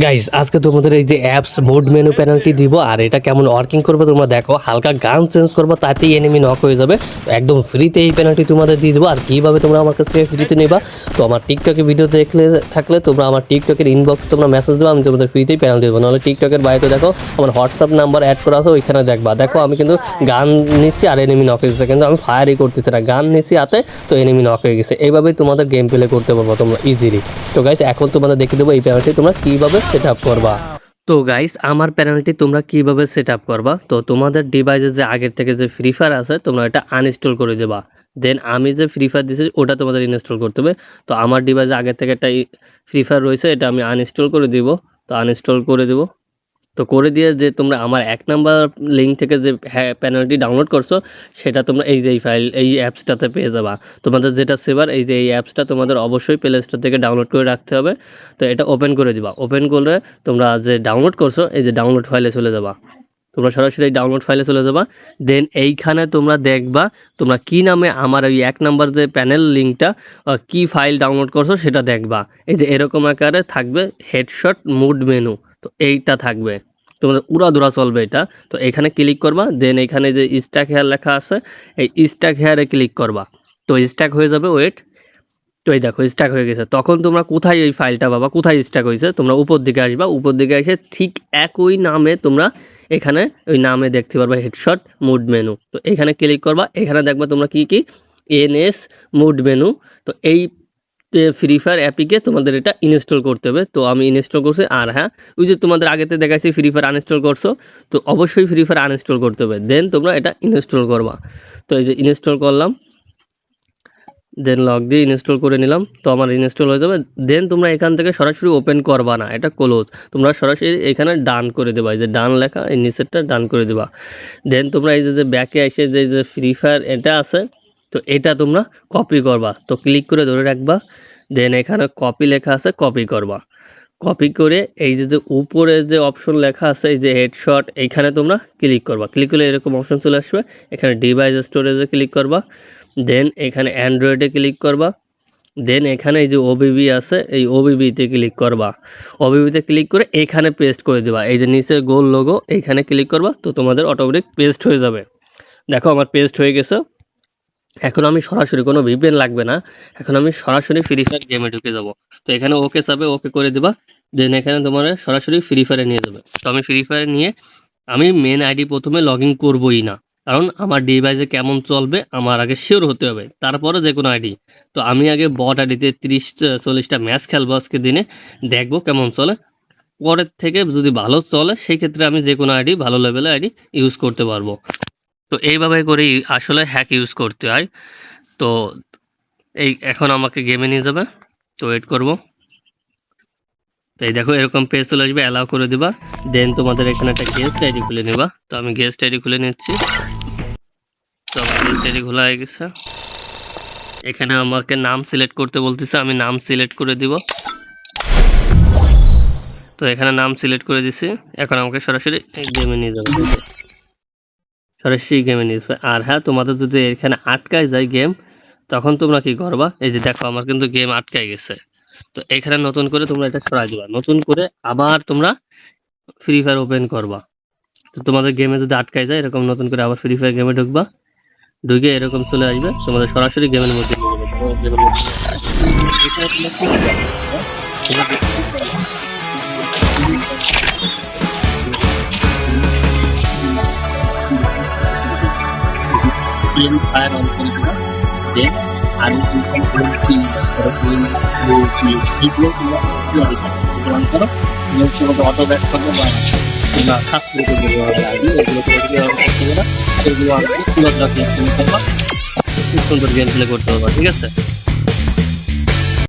Guys আজকে তোমাদের এই যে অ্যাপস মোড মেনু পেনাল্টি দিব, আর এটা কেমন ওয়ার্কিং করবে তোমরা দেখো। হালকা গান চেঞ্জ করব, তাতেই এনিমি নক হয়ে যাবে। একদম ফ্রিতে এই পেনাল্টি তোমাদের দিয়ে দেবো, আর কীভাবে তোমরা আমার কাছ থেকে ফ্রিতে নেবা, তো আমার টিকটকে ভিডিও দেখলে, থাকলে তোমরা আমার টিকটকের ইনবক্সে তোমরা মেসেজ দেবো, আমি তোমাদের ফ্রিতেই পেনাল্টি দেবো। নাহলে টিকটকের বাইরে দেখো, আমার হোয়াটসঅ্যাপ নাম্বার অ্যাড করা আছে, ওইখানে দেখবা। দেখো, আমি কিন্তু গান নিচ্ছি আর এনিমি নক হয়ে কিন্তু আমি ফায়ারই করতেছি না। গান নিচ্ছি হাতে, তো এনিমি নক হয়ে গেছে। এইভাবেই তোমাদের গেম প্লে করতে পারব তোমরা ইজিলি তো গাইস এখন তোমাদের দেখে দেবো এই পেনাল্টি তোমরা কীভাবে সেট করবা। তো গাইস আমার প্যানেলটি তোমরা কীভাবে সেট আপ করবা? তো তোমাদের ডিভাইসে যে আগের থেকে যে ফ্রি ফায়ার আছে, তোমরা এটা আনইনস্টল করে দেবা। দেন আমি যে ফ্রি ফায়ার দিয়েছি ওটা তোমাদের ইনস্টল করতে হবে। তো আমার ডিভাইসে আগের থেকে একটা ফ্রি ফায়ার রয়েছে, এটা আমি আনইনস্টল করে দিব। তো আনইনস্টল করে দেব। তো করে দিয়ে যে তোমরা আমার এক নাম্বার লিঙ্ক থেকে যে প্যানেলটি ডাউনলোড করছ, সেটা তোমরা এই যে এই ফাইল এই অ্যাপসটাতে পেয়ে যাবা। তোমাদের যেটা সেভার এই যে এই অ্যাপসটা তোমাদের অবশ্যই প্লে স্টোর থেকে ডাউনলোড করে রাখতে হবে। তো এটা ওপেন করে দিবা। ওপেন করলে তোমরা যে ডাউনলোড করছ, এই যে ডাউনলোড ফাইলে চলে যাবা। তোমরা সরাসরি ডাউনলোড ফাইলে চলে যাবা। দেন এইখানে তোমরা দেখবা, তোমরা কি নামে আমার ওই এক নাম্বার যে প্যানেল লিঙ্কটা কি ফাইল ডাউনলোড করছ সেটা দেখবা। এই যে এরকম আকারে থাকবে হেডশট মুড মেনু তো এইটা থাকবে। তোমাদের উড়া দুরা চলবে এটা। তো এখানে ক্লিক করবা দেন এখানে যে স্ট্যাক হেয়ার লেখা আছে, এই স্ট্যাক হেয়ারে ক্লিক করবা। তো স্ট্যাক হয়ে যাবে ওয়েট তো এই দেখো স্ট্যাক হয়ে গেছে। তখন তোমরা কোথায় এই ফাইলটা পাবা? কোথায় স্ট্যাক হয়েছে? তোমরা উপর দিকে আসবা। উপর দিকে এসে ঠিক একই নামে তোমরা এখানে ওই নামে দেখতে পারবা হেডশট মুড মেনু তো এখানে ক্লিক করবা। এখানে দেখবা তোমরা কি কি? এনএস মুড মেনু তো এই ফ্রি ফায়ার অ্যাপিকে তোমাদের এটা ইনস্টল করতে হবে। তো আমি ইনস্টল করছি আর হ্যাঁ ওই যে তোমাদের আগেতে দেখাইছি ফ্রি ফায়ার আনইনস্টল করছ, তো অবশ্যই ফ্রি ফায়ার আনইনস্টল করতে হবে। দেন তোমরা এটা ইনস্টল করবা। তো এই যে ইনস্টল করলাম দেন লগ দিয়ে ইনস্টল করে নিলাম, তো আমার ইনস্টল হয়ে যাবে। দেন তোমরা এখান থেকে সরাসরি ওপেন করবা না, এটা ক্লোজ তোমরা সরাসরি এখানে ডান করে দেবা, এই যে ডান লেখা, এই নিচেরটা ডান করে দেবা। দেন তোমরা এই যে ব্যাকে এসে যে ফ্রি ফায়ার এটা আছে তো এটা তোমরা কপি করবা। তো ক্লিক করে ধরে রাখবা। দেন এখানে কপি লেখা আছে কপি করবা। কপি করে এই যে যে উপরে যে অপশন লেখা আছে, এই যে হেডশট এইখানে তোমরা ক্লিক করবা। ক্লিক করলে এরকম অপশন চলে আসবে। এখানে ডিভাইস স্টোরেজে ক্লিক করবা। দেন এখানে অ্যান্ড্রয়েডে ক্লিক করবা। দেন এখানে এই যে ওবিবি আছে, এই ওবিবিতে ক্লিক করবা। ওবিবিতে ক্লিক করে এখানে পেস্ট করে দেবা। এই যে নিচে গোল লোগো এইখানে ক্লিক করবা। তো তোমাদের অটোমেটিক পেস্ট হয়ে যাবে। দেখো আমার পেস্ট হয়ে গেছে। এখন আমি সরাসরি কোনো ভিপিএন লাগবে না। এখন আমি সরাসরি ফ্রি ফায়ার গেমে ঢুকে যাব। তো এখানে ওকে চাবে ওকে করে দেবা। দেন এখানে তোমার সরাসরি ফ্রি ফায়ারে নিয়ে যাবে। তো আমি ফ্রি ফায়ার নিয়ে আমি মেন আইডি প্রথমে লগ ইন করবোই না। কারণ আমার ডিভাইসে কেমন চলবে আমার আগে শিওর হতে হবে। তারপরে যে কোনো আইডি তো আমি আগে বট আইডিতে তিরিশ, চল্লিশটা ম্যাচ খেলব আজকে দিনে। দেখব কেমন চলে। পরের থেকে যদি ভালো চলে সেই ক্ষেত্রে আমি যে কোনো আইডি ভালো লেভেলের আইডি ইউজ করতে পারব। তো এইভাবে করেই আসলে হ্যাক ইউজ করতে হয়। তো এই এখন আমাকে গেমে নিয়ে যাবে। তো ওয়েট করব। তো এই দেখো এরকম পেজ চলে আসবে অ্যালাউ করে দিবা। দেন তোমাদের এখানে একটা গেস্ট আইডি খুলে নিবা। তো আমি গেস্ট আইডি খুলে নিচ্ছি। তো আমার গেস্ট আইডি খোলা হয়ে গেছে। এখানে আমাকে নাম সিলেক্ট করতে বলতেছে, আমি নাম সিলেক্ট করে দিব। তো এখানে নাম সিলেক্ট করে দিছি। এখন আমাকে সরাসরি গেমে নিয়ে যাবে। সরাসরি গেমে নিয়ে যাবে আর হ্যাঁ তোমাদের যদি এখানে আটকায় যায় গেম তখন তোমরা কি করবা? এই যে দেখো, আমার কিন্তু গেম আটকায় গেছে। তো এখানে নতুন করে তোমরা এটা সরাই দিবা। নতুন করে আবার তোমরা ফ্রি ফায়ার ওপেন করবা। তো তোমাদের গেমে যদি আটকায় যায়, এরকম নতুন করে আবার ফ্রি ফায়ার গেমে ঢুকবা। ঢুকে এরকম চলে আসবে। তোমাদের সরাসরি গেমের মধ্যে। Game fire on computer, then and you can go the sort of doing the people who are গ্রহণ করো এবং সেগুলো অটো ব্যাক করবে বা কিংবা ছাত্র যেগুলো আইডি এগুলো সেগুলো সেগুলো আমি পুরো গেম প্লে করব খুব সুন্দর গেম প্লে করতে পারবা ঠিক আছে